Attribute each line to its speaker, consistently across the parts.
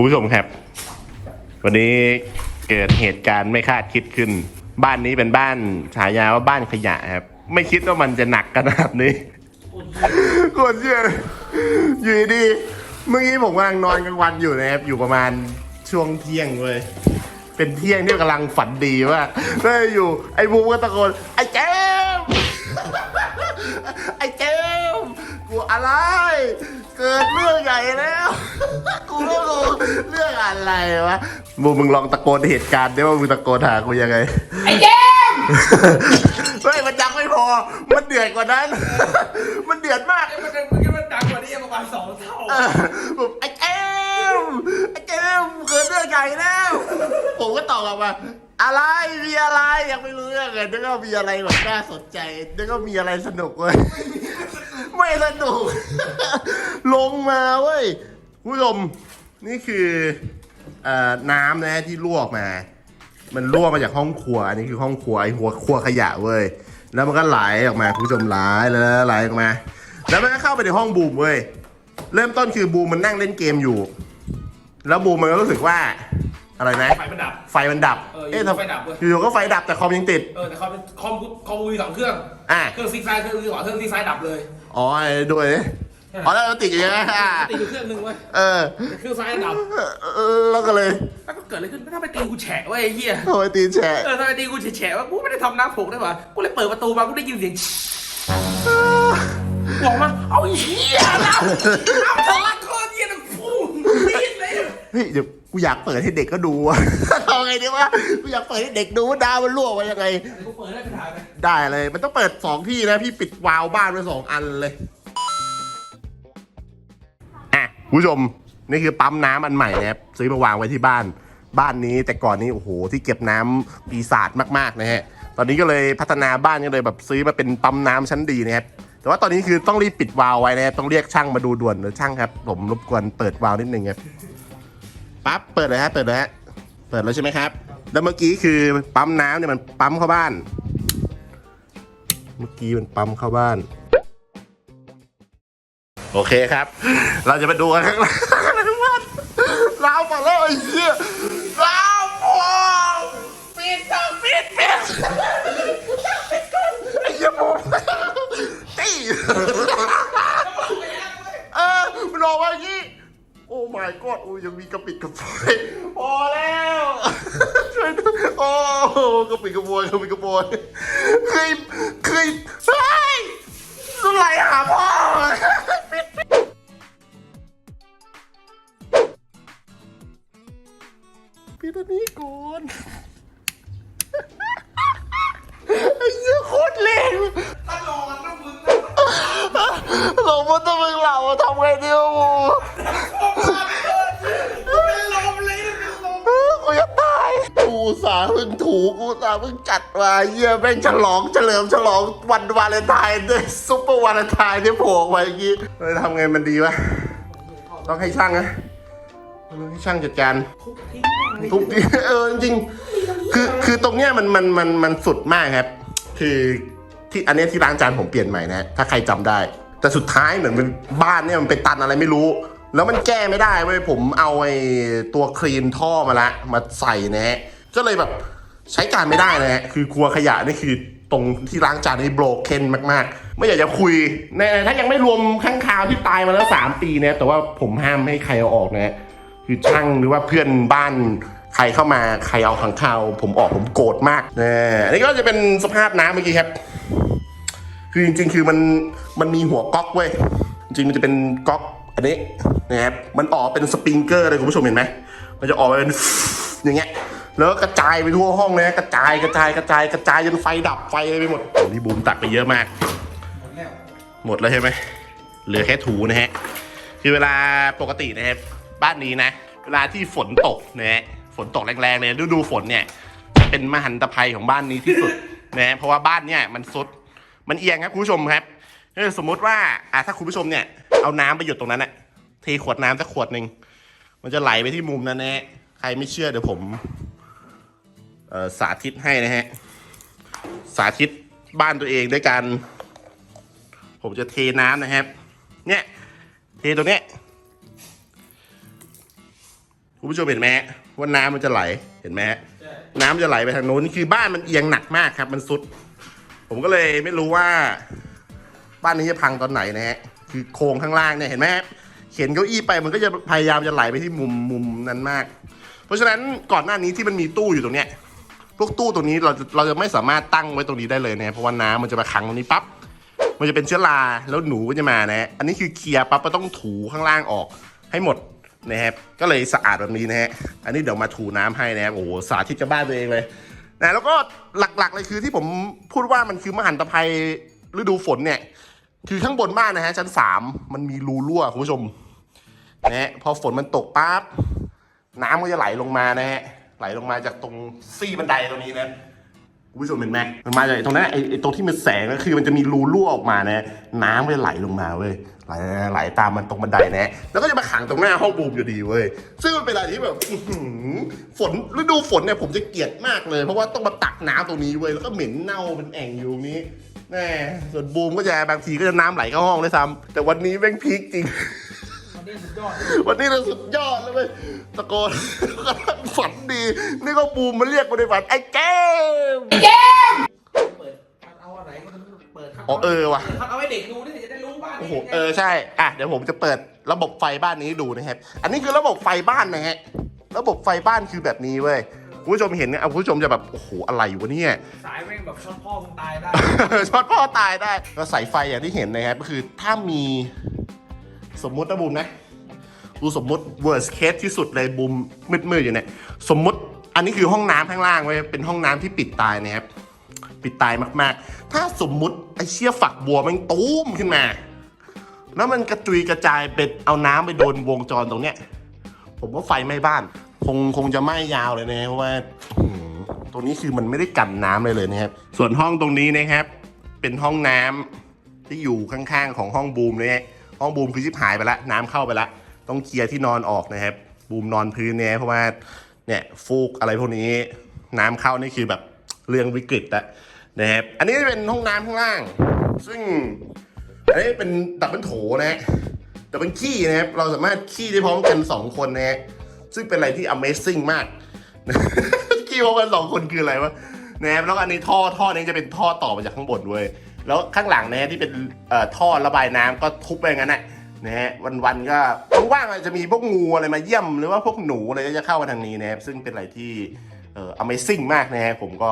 Speaker 1: คุณผู้ชมครับ วันนี้เกิดเหตุการณ์ไม่คาดคิดขึ้น บ้านนี้เป็นบ้านฉายาว่าบ้านขยะครับ ไม่คิดว่ามันจะหนักขนาดนี้โคตรเชื่ออยู่ดีเมื่อกี้ผมกำลังนอนกลางวันอยู่นะครับ อยู่ประมาณช่วงเที่ยงเลย เป็นเที่ยงที่กำลังฝันดีว่ากแล้อยู่ ไอ้บูมก็ตะโกนไอ้เจมไอ้เจม อะไร เกิดเรื่องใหญ่แล้ว กูก็งงเรื่องอะไรวะบูมมึงลองตะโกนเหตุการณ์ได้ว่ามึงตะโกนหากูยังไง
Speaker 2: ไอ้เจมส์
Speaker 1: เฮ้ยมันยังไม่พอ มันเดือดกว่านั้น มันเดือดมาก
Speaker 2: มันจะมันจะมันดังกว่านี้ประมาณสองเท่า
Speaker 1: เออผมไอ้เจมส์ไอ้เจมส์เกิดเรื่องใหญ่แล้ว ผมก็ตอบกลับมาอะไรมีอะไรยังไม่รู้เรื่องเลยนึกว่ามีอะไรแบบน่าสนใจนึกว่ามีอะไรสนุกเว้ยไม่ สนุก ลงมาเว้ยคุณผู้ชมนี่คือเอ่อน้ำนะที่ลวกมา มันรั่วมาจากห้องครัวอันนี้คือห้องครัวไอหัวครัวขยะเว้ยแล้วมันก็ไหลออกมาคุณผู้ชมไหลแล้วไหลออกมา แล้วมันก็เข้าไปในห้องบูมเว้ยเริ่มต้นคือบูมมันนั่งเล่นเกมอยู่ แล้วบูมมันก็รู้สึกว่า อะไรนะ
Speaker 2: ไฟมันดับ
Speaker 1: ไฟมันดับ
Speaker 2: เอออยู่
Speaker 1: ทำ
Speaker 2: ไฟดับเว้ย
Speaker 1: อยู่ๆก็ไฟดับแต่คอมยังติด
Speaker 2: เออแต่คอมคอมคอมมีสองเครื่อง
Speaker 1: อะ
Speaker 2: เครื่องซีกซ้ายเครื่องซีขวาเครื่องซีกซ้ายดับเลย
Speaker 1: อ๋อไอ้ด้วยดิอ๋อแล้วมันติดอย่างเงี้ยอะ
Speaker 2: ตีอยู่เครื่องหนึงเว้ย
Speaker 1: เออ
Speaker 2: แต่เครื่องซ้ายดับ
Speaker 1: เออแล้วก็เลย
Speaker 2: แล้วก็เกิดอะไรขึ้นถ้าไปตีกูแฉะเว้ยไอ้เหี้ย
Speaker 1: โอ้ยตีนแฉะ
Speaker 2: เออถ้าไปตีกูแฉะๆว่ากูไม่ได้ทำน้ำผกได้ป่ะกูเลยเปิดประตูมากูได้ยินเสียง บอกมาเอาไอ้เหี้ยน้ำน้ำทะลักคอเหี้ยนะฟูตีดเลย
Speaker 1: เฮ้ยเดี๋ยว กูอยากเปิดให้เด็กก็ดูอะทำไงดีวะกูอยากเปิดให้เด็กดูว่าดาวมันรั่วมายังไง
Speaker 2: กูเปิดได้ขนาดไหน
Speaker 1: ได้เลย มันต้องเปิดสองที่นะ พี่ปิดวาล์วบ้านไว้สองอันเลย อะคุณผู้ชม นี่คือปั๊มน้ำอันใหม่นะครับซื้อมาวางไว้ที่บ้าน บ้านนี้แต่ก่อนนี้โอ้โหที่เก็บน้ำปีศาจมากๆนะฮะ ตอนนี้ก็เลยพัฒนาบ้านก็เลยแบบซื้อมาเป็นปั๊มน้ำชั้นดีนะครับ แต่ว่าตอนนี้คือต้องรีบปิดวาล์วไว้นะครับต้องเรียกช่างมาดูด่วนเลยช่างครับ ผมรบกวนเปิดวาล์วนิดนึงครับ ปั๊บเปิดเลยฮะเปิดเลยฮะเปิดแล้วใช่ไหมครับ แล้วเมื่อกี้คือปั๊มน้ำเนี่ยมันปั๊มเข้าบ้าน เมื่อกี้มันปั๊มเข้าบ้าน โอเคครับ เราจะไปดูกันข้างล่างข้งล่างลาวมาแล้วไอ้เหี้ย ยังมีกระปิดกระปอยพอแล้วช่วยด้วยโอ้กระปิดกระปอยกระปิดกระปอยเคยเคยเฮ้ยไหลหาพ่อปิดอันนี้ก่อนไอ้เหี้ยโคตรเลว
Speaker 2: ตลอดนะมึง
Speaker 1: เราไม่ต้องมึงเราทำไงดีว ห์เพิ่งถูกูตาห์เพิ่งจัดมาเยี่ยแม่งฉลองเฉลิมฉลองวันวาเลนไทน์ด้วยซุปเปอร์วาเลนไทน์ที่โผล่ออกมาอย่างงี้เลยทำไงมันดีวะต้องให้ช่างนะให้ช่างจัดการ
Speaker 2: ทุกที
Speaker 1: เออจริงๆคือคือตรงเนี้ยมันมันมันมันสุดมากครับ คือที่อันเนี้ยที่ล้างจานผมเปลี่ยนใหม่นะ ถ้าใครจำได้ แต่สุดท้ายเหมือนมันบ้านเนี่ยมันไปตันอะไรไม่รู้ แล้วมันแก้ไม่ได้เว้ยผมเอาไอ้ตัวคลีนท่อมาละ มาใส่นะฮะ ก็เลยแบบใช้การไม่ได้นะฮะคือครัวขยะนี่คือตรงที่ล้างจานนี่โบรกเคนมากๆ ไม่อยากจะคุยในถ้ายังไม่รวมข้างคาวที่ตายมาแล้วสามปีนะแต่ว่าผมห้ามไม่ให้ใครเอาออกนะฮะคือช่างหรือว่าเพื่อนบ้านใครเข้ามาใครเอาขังข่าว ผมออกผมโกรธมากนะอันนี้ก็จะเป็นสภาพน้ำเมื่อกี้ครับ คือจริงๆ คือมันมันมีหัวก๊อกเว้ยจริงๆมันจะเป็นก๊อกอันนี้นะครับมันออกเป็นสปริงเกอร์เลยคุณผู้ชมเห็นไหมมันจะออกมาเป็นอย่างเงี้ย แล้วกระจายไปทั่วห้องเลยนะกระจายกระจายกระจายกระจายจนไฟดับไฟอะไรไปหมดโอ้นี่บูมตักไปเยอะมาก
Speaker 2: หมดแล้ว
Speaker 1: หมดแล้วใช่ไหมเหลือแค่ถูนะฮะคือเวลาปกตินะครับบ้านนี้นะ เวลาที่ฝนตกนะฮะฝนตกแรงๆเนี่ยฤดูฝนเนี่ยจะเป็นมหันตภัยของบ้านนี้ที่สุดนะฮะเพราะว่าบ้านเนี่ยมันซุดมันเอียงครับคุณผู้ชมครับเออสมมติว่าอะถ้าคุณผู้ชมเนี่ยเอาน้ำไปหยดตรงนั้นอะเทขวดน้ำสักขวดหนึ่งมันจะไหลไปที่มุมนั้นนะฮะใครไม่เชื่อเดี๋ยวผม สาธิตให้นะฮะ สาธิตบ้านตัวเองด้วยการผมจะเทน้ำนะครับ เนี่ยเทตรงนี้คุณผู้ชมเห็นไหมว่าน้ำมันจะไหลเห็นไหมฮะน้ำมันจะไหลไปทางโน้นนี่คือบ้านมันเอียงหนักมากครับ มันสุด ผมก็เลยไม่รู้ว่า บ้านนี้จะพังตอนไหนนะฮะคือโครงข้างล่างเนี่ยเห็นไหมเข็นเก้าอี้ไปมันก็จะพยายามจะไหลไปที่มุมมุมนั้นมาก เพราะฉะนั้นก่อนหน้านี้ที่มันมีตู้อยู่ตรงเนี้ย พวกตู้ตรงนี้เราเราจะไม่สามารถตั้งไว้ตรงนี้ได้เลยนะเพราะว่าน้ำมันจะมาขังตรงนี้ปั๊บมันจะเป็นเชื้อราแล้วหนูก็จะมานะฮะอันนี้คือเคลียร์ปั๊บก็ต้องถูข้างล่างออกให้หมดนะครับก็เลยสะอาดแบบนี้นะฮะอันนี้เดี๋ยวมาถูน้ำให้นะครับโอ้โหสาธิตกับบ้านตัวเองเลยนะแล้วก็หลักๆเลยคือที่ผมพูดว่ามันคือมหันตภัยฤดูฝนเนี่ย คือข้างบนบ้านนะฮะชั้นสามมันมีรูรั่วคุณผู้ชมนะฮะพอฝนมันตกปั๊บน้ำก็จะไหลลงมานะฮะ ไหลลงมาจากตรงซี่บันไดตรงนี้นะคุณผู้ชมเห็นไหมมันมาจากตรงนั้นไอ้ตรงที่มันแสงก็คือมันจะมีรูรั่วออกมานะน้ำมันจะไหลลงมาเว้ยไหลไหลตามมันตรงบันไดนะ แล้วก็จะมาขังตรงหน้าห้องบูมอยู่ดีเว้ยซึ่งมันเป็นอะไรที่แบบฝนฤดูฝนเนี่ยผมจะเกลียดมากเลย เพราะว่าต้องมาตักน้ำตรงนี้เว้ยแล้วก็เหม็นเน่าเป็นแอ่งอยู่นี้แน่ส่วนบูมก็จะบางทีก็จะน้ำไหลเข้าห้องเลยซ้ำแต่วันนี้แม่งพีคจริง
Speaker 2: วันนี้สุดยอด
Speaker 1: วันนี้เราสุดยอดเลยเว้ยตะโกนฝันดี นี่ก็บูมมาเรียกมาในฝันไอ้แก้ม
Speaker 2: เปิดเอาอะไรก็เปิดครับ
Speaker 1: อ๋อเออว่ะ
Speaker 2: เอาไว้เด็กดูนี่จะได้รู้บ้าน
Speaker 1: โอ้โหเออใช่อะเดี๋ยวผมจะเปิดระบบไฟบ้านนี้ให้ดูนะครับ อันนี้คือระบบไฟบ้านนะฮะระบบไฟบ้านคือแบบนี้เว้ยคุณผู้ชมเห็นเนี่ยเอาคุณผู้ชมจะแบบโอ้โหอะไรวะเนี่ย
Speaker 2: สายแม่งแบบช็อตพ่อมึงตายได้
Speaker 1: ช็อตพ่อตายได้ก็ใส่ไฟอย่างที่เห็นนะครับก็คือถ้ามี สมมุตินะบูมนะดูสมมุติ worst case ที่สุดเลยบูมมืดๆอยู่เนี่ยสมมุติอันนี้คือห้องน้ำข้างล่างไว้ยเป็นห้องน้ำที่ปิดตายนะครับปิดตายมากๆ ถ้าสมมุติไอเชี่ยฝักบัวมันตูมขึ้นมา แล้วมันกระจุยกระจายเป็นเอาน้ำไปโดนวงจรตรงเนี้ย ผมว่าไฟไหม้บ้าน คงคงจะไหม้ยาวเลยนะเพราะว่าตรงนี้คือมันไม่ได้กันน้ำเลยเลยนะครับ ส่วนห้องตรงนี้นะครับ เป็นห้องน้ำที่อยู่ข้างๆของห้องบูมเลย ห้องบูมคือชิบหายไปละน้ำเข้าไปละต้องเคลียร์ที่นอนออกนะครับ บูมนอนพื้นเนี่ยเพราะว่าเนี่ยฟูกอะไรพวกนี้ น้ำเข้านี่คือแบบเรื่องวิกฤตละนะครับอันนี้เป็นห้องน้ำข้างล่าง ซึ่งอันนี้เป็นดับเบิลโถนะฮะดับเบิลขี้นะครับเราสามารถขี้ได้พร้อมกัน 2 คนนะฮะซึ่งเป็นอะไรที่ Amazing มากขี้พร้อมกันสองคนคืออะไรวะนะครับแล้วอันนี้ท่อท่อนี้จะเป็นท่อต่อมาจากข้างบนเว้ย แล้วข้างหลังนะฮะที่เป็นท่อระบายน้ำก็ทุบไปงั้นนะนะฮะวันๆก็ว่างๆอาจจะมีพวกงูอะไรมาเยี่ยม หรือว่าพวกหนูอะไรก็จะเข้ามาทางนี้นะครับซึ่งเป็นอะไรที่เอ่อ Amazing มากนะฮะผมก็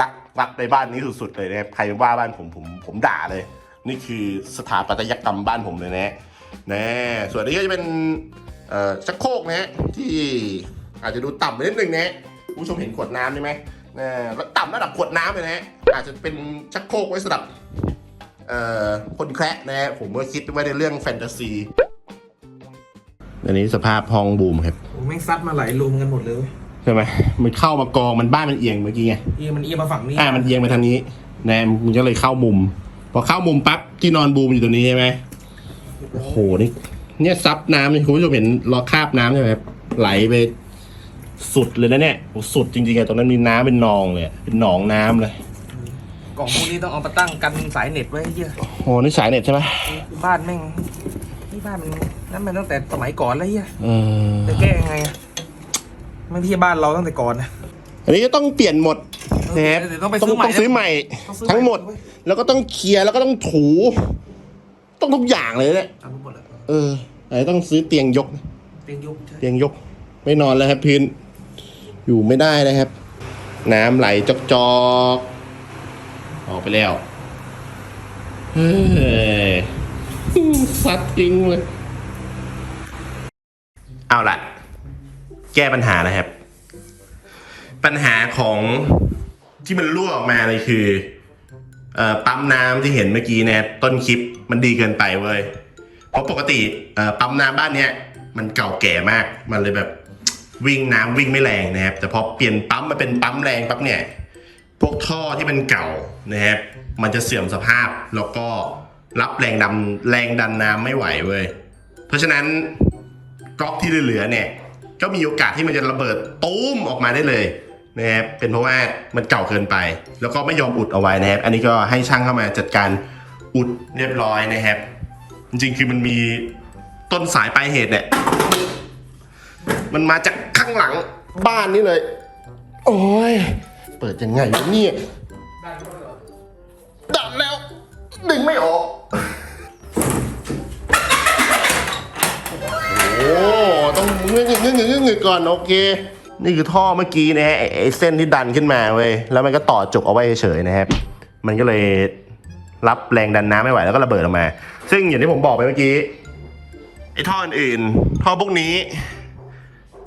Speaker 1: รักรักในบ้านนี้สุดๆเลยนะครับใครว่าบ้านผมผมผมด่าเลย นี่คือสถาปัตยกรรมบ้านผมเลยนะนะส่วนนี้ก็จะเป็นเอ่อชักโครกนะฮะที่อาจจะดูต่ำไปนิดนึงนะผู้ชมเห็นขวดน้ำใช่ไหม นะแล้วต่ำระดับขวดน้ำเลยนะฮะอาจจะเป็นชักโครกไว้สำหรับเอ่อคนแคระนะฮะผมก็คิดไว้ในเรื่องแฟนตาซี อันนี้สภาพห้องบูมครับ
Speaker 2: ผมแม่งซัดมาไหลรวมกันหมดเลย
Speaker 1: ใช่ไหมมันเข้ามากองมันบ้านมันเอียงเมื่อกี้ไง
Speaker 2: เอียมันเอียมาฝั่งนี้
Speaker 1: อ่ามันเอียงไปทางนี้นะมันก็เลยเข้ามุม พอเข้ามุมปั๊บที่นอนบูมอยู่ตรงนี้ใช่ไหมโอ้โหนี่เนี่ยซับน้ำนี่คุณผู้ชมเห็นรอคราบน้ำใช่ไหมครับไหลไป สุดเลยนะเนี่ยโอ้สุดจริงๆอะตรงนั้นมีน้ำเป็นนองเลยอะเป็นหนองน้ำเลย
Speaker 2: กล่องพวกนี้ต้องเอามาตั้งกันสายเน็ตไว้เหี้ย
Speaker 1: โอ้โหนี่สายเน็ตใช่ไหม
Speaker 2: บ้านแม่งนี่บ้านมันนั่นมันตั้งแต่สมัยก่อนแล้วเหี้ย
Speaker 1: เออ
Speaker 2: จะแก้ยังไงอะไม่ที่บ้านเราตั้งแต่ก่อนนะ
Speaker 1: อันนี้ก็ต้องเปลี่ยนหมดนะครับ
Speaker 2: เดี๋ยวต้องไป
Speaker 1: ต้อง
Speaker 2: ซื้อใหม่
Speaker 1: ต้องซื้อใหม่
Speaker 2: ต้องซื้อใหม่
Speaker 1: ทั้งหมด
Speaker 2: เว้ย
Speaker 1: แล้วก็ต้องเคลียร์แล้วก็ต้องถู ต้องทุกอย่างเลยเนี่ย
Speaker 2: ทำหมดแล้ว
Speaker 1: เออไหนต้องซื้อเตียงยก
Speaker 2: เตียงยุบใช่
Speaker 1: เตียงยก ไม่นอนแล้วครับพื้น อยู่ไม่ได้นะครับ น้ำไหลจอกจอกๆออกไปแล้วเฮ้ยซัดจริงเลย เอาละแก้ปัญหานะครับ ปัญหาของที่มันรั่วออกมาเลยคือปั๊มน้ำที่เห็นเมื่อกี้นะต้นคลิปมันดีเกินไปเว้ยเพราะปกติปั๊มน้ำบ้านเนี้ยมันเก่าแก่มากมันเลยแบบ วิ่งน้ำวิ่งไม่แรงนะครับ แต่พอเปลี่ยนปั๊มมาเป็นปั๊มแรงปั๊บเนี่ย พวกท่อที่มันเก่านะครับ มันจะเสื่อมสภาพแล้วก็รับแรงดันแรงดันน้ำไม่ไหวเว้ย เพราะฉะนั้นก๊อกที่เหลือๆเนี่ย ก็มีโอกาสที่มันจะระเบิดตูมออกมาได้เลยนะครับเป็นเพราะว่ามันเก่าเกินไป แล้วก็ไม่ยอมอุดเอาไว้นะครับ อันนี้ก็ให้ช่างเข้ามาจัดการอุดเรียบร้อยนะครับ จริงๆคือมันมีต้นสายปลายเหตุเนี่ย มันมาจากข้างหลังบ้านนี่เลย โอ้ย เปิดยังไงวะเนี่ยดันแล้ว ดึงไม่ออก โอ้ต้องเงึกเงึกเงึกเงึกเงึกก่อนโอเค นี่คือท่อเมื่อกี้นะฮะไอ้เส้นที่ดันขึ้นมาเว้ย แล้วมันก็ต่อจุกเอาไว้เฉยๆนะครับ มันก็เลยรับแรงดันน้ำไม่ไหวแล้วก็ระเบิดออกมา ซึ่งอย่างที่ผมบอกไปเมื่อกี้ไอ้ท่ออื่นๆท่อพวกนี้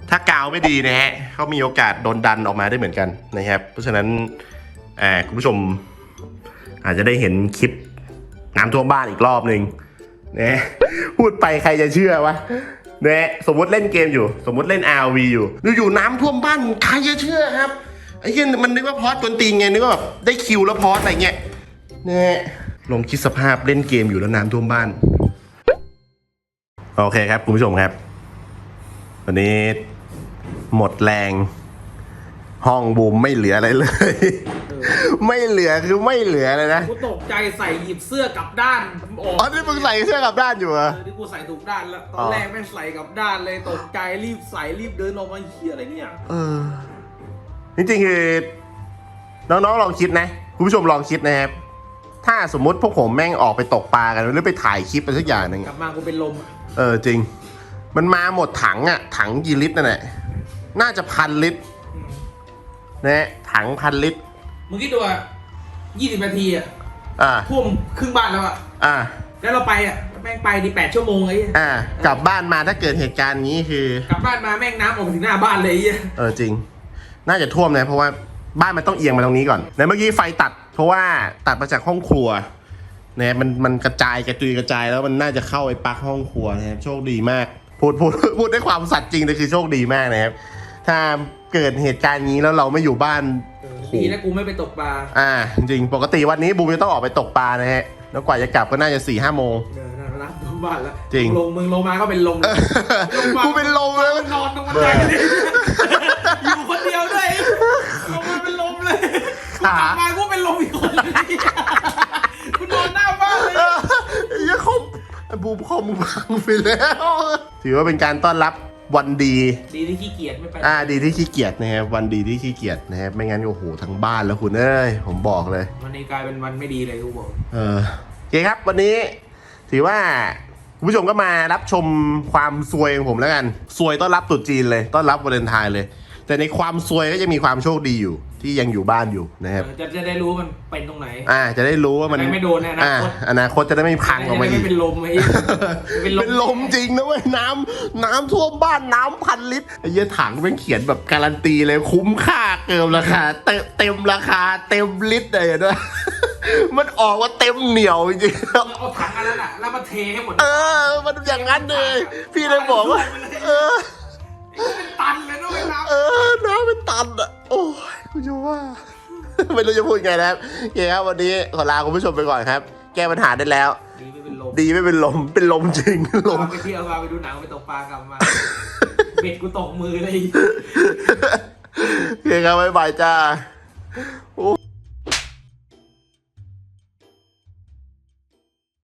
Speaker 1: ถ้ากาวไม่ดีนะฮะเขามีโอกาสโดนดันออกมาได้เหมือนกันนะครับ เพราะฉะนั้นอ่าคุณผู้ชมอาจจะได้เห็นคลิปน้ำท่วมบ้านอีกรอบหนึ่งนะพูดไปใครจะเชื่อวะนะสมมติเล่นเกมอยู่ สมมติเล่น RV อยู่อยู่น้ำท่วมบ้านใครจะเชื่อครับไอ้เหี้ยมันนึกว่าพอสกวนตีนไงนึกว่าแบบได้คิวแล้วพอสอะไรเงี้ยนะลองคิดสภาพเล่นเกมอยู่แล้วน้ำท่วมบ้าน โอเคครับ คุณผู้ชมครับ วันนี้ หมดแรง ห้องบูมไม่เหลืออะไรเลย ไม่เหลือคือไม่เหลือเลยนะ
Speaker 2: กูตกใจใส่หยิบเสื้อกลับด้านออก
Speaker 1: อ๋อนี่มึงใส่เสื้อกลับด้านอยู่เหรอ
Speaker 2: เออที่กูใส่ถูกด้านแล้วต
Speaker 1: อ๋
Speaker 2: อน
Speaker 1: อ
Speaker 2: แรกแม่งใส่กลับด้านเลยตกใจรีบใส่รีบเดินออกมาเฮียอะไรเนี่ย
Speaker 1: เออจริงๆคือน้องๆลองคิดนะคุณผู้ชมลองคิดนะครับ ถ้าสมมุติพวกผมแม่งออกไปตกปลากันหรือไปถ่ายคลิปอะไรสักอย่างหนึ่ง
Speaker 2: กลั
Speaker 1: อะ
Speaker 2: บมากูเป็นลมอะ
Speaker 1: เออจริง มันมาหมดถังอะถังกี่ลิตรนั่นแหละ น่าจะพันลิตร
Speaker 2: อืม
Speaker 1: นะถังพันลิตร
Speaker 2: มึงคิดดูอะยี่สิบนาทีอะ
Speaker 1: อ่า
Speaker 2: ท่วมครึ่งบ้านแล้วอะ
Speaker 1: อ่า
Speaker 2: แล้วเราไปอะแม่งไปดีแปดชั่วโมงไอ้เหี้ย
Speaker 1: อ่า กลับบ้านมาถ้าเกิดเหตุการณ์นี้คือ
Speaker 2: กลับบ้านมาแม่งน้ำออกถึงหน้าบ้านเลยไอ้เหี้ย
Speaker 1: เออจริง น่าจะท่วมนะเพราะว่าบ้านมันต้องเอียงมาตรงนี้ก่อนในเมื่อกี้ไฟตัด เพราะว่าตัดมาจากห้องครัวเนี่ยมันมันกระจายกระจุยกระจายแล้วมันน่าจะเข้าไปปลั๊กห้องครัวนะครับโชคดีมาก พูดพูดพูดด้วยความสัตย์จริงเลยคือโชคดีมากนะครับ ถ้าเกิดเหตุการณ์นี้แล้วเราไม่อยู่บ้าน
Speaker 2: เออดีนะกูไม่ไปตกปลา
Speaker 1: อ่า จริงๆปกติวันนี้บูมจะต้องออกไปตกปลานะฮะ แล้วกว่าจะกลับก็น่าจะสี่ห้าโมง
Speaker 2: เออนั่นนะท่วมบ้านแล้ว
Speaker 1: จริง
Speaker 2: มึลงมึงลงมาก็เป็นลม
Speaker 1: กูเป็นลมเลย
Speaker 2: นอนตรงบันไดเลยอยู่คนเดียวด้วยลงมาเป็นลมเลยกูกลับมากูเป็นลมอีกคนเลยกูนอนหน้าบ้านเลย
Speaker 1: เออไอ้เหี้ยคอมบูมคอมพังไปแล้ว ถือว่าเป็นการต้อนรับ วันดี
Speaker 2: ดีที่ขี้เกียจไม่ไป
Speaker 1: อ่าดีที่ขี้เกียจนะครับวันดีที่ขี้เกียจนะครับไม่งั้นโอ้โหทั้งบ้านแล้วคุณเอ้ยผมบอกเลย
Speaker 2: วันนี้กลายเป็นวันไม่ดีเลยกูบอก
Speaker 1: เออโอเคครับวันนี้ถือว่าคุณผู้ชมก็มารับชมความซวยของผมแล้วกันซวยต้อนรับตรุษจีนเลย ต้อนรับวาเลนไทน์เลย แต่ในความซวยก็จะมีความโชคดีอยู่ ที่ยังอยู่บ้านอยู่นะครับ
Speaker 2: เออจะจะได้รู้มันเป็นตรงไหน
Speaker 1: อ่า จะได้รู้ว่ามัน
Speaker 2: จะได้ไม่โดนในอนาคต
Speaker 1: อ่าอนาคตจะได้ไม่พังออกมา
Speaker 2: จะ
Speaker 1: อี
Speaker 2: ได้
Speaker 1: ก
Speaker 2: ไม่เป็นลมไอ้
Speaker 1: เป็นลมจริงนะเว้ยน้ำน้ำท่วมบ้านน้ำพันลิตรไอ้เหี้ยถังแม่งเขียนแบบการันตีเลยคุ้มค่าเกินราคาเต็มเต็มราคาเต็มลิตรเลยนะมันออกว่าเต็มเหนียวจริงๆ
Speaker 2: เอาถังอันนั้นอะแล้วมาเทให้หมด
Speaker 1: เออ มันอย่างนั้นเลย พี่เลยบอกว่า เออ ตันอะโอ้ยคุณจะว่า ไม่รู้จะพูดไงนะครับโอเคครับวันนี้ขอลาคุณผู้ชมไปก่อนครับ แก้ปัญหาได้แล้ว
Speaker 2: ดีไม่เป็นลม
Speaker 1: ดีไม่เป็นลมเป็นลมจริงลม
Speaker 2: พาไปเที่ยวพาไปดูหนังไปตกปลากลับมาเบ็ดกูตกมือเลย
Speaker 1: โอเคครับบ๊ายบายจ้าโอ้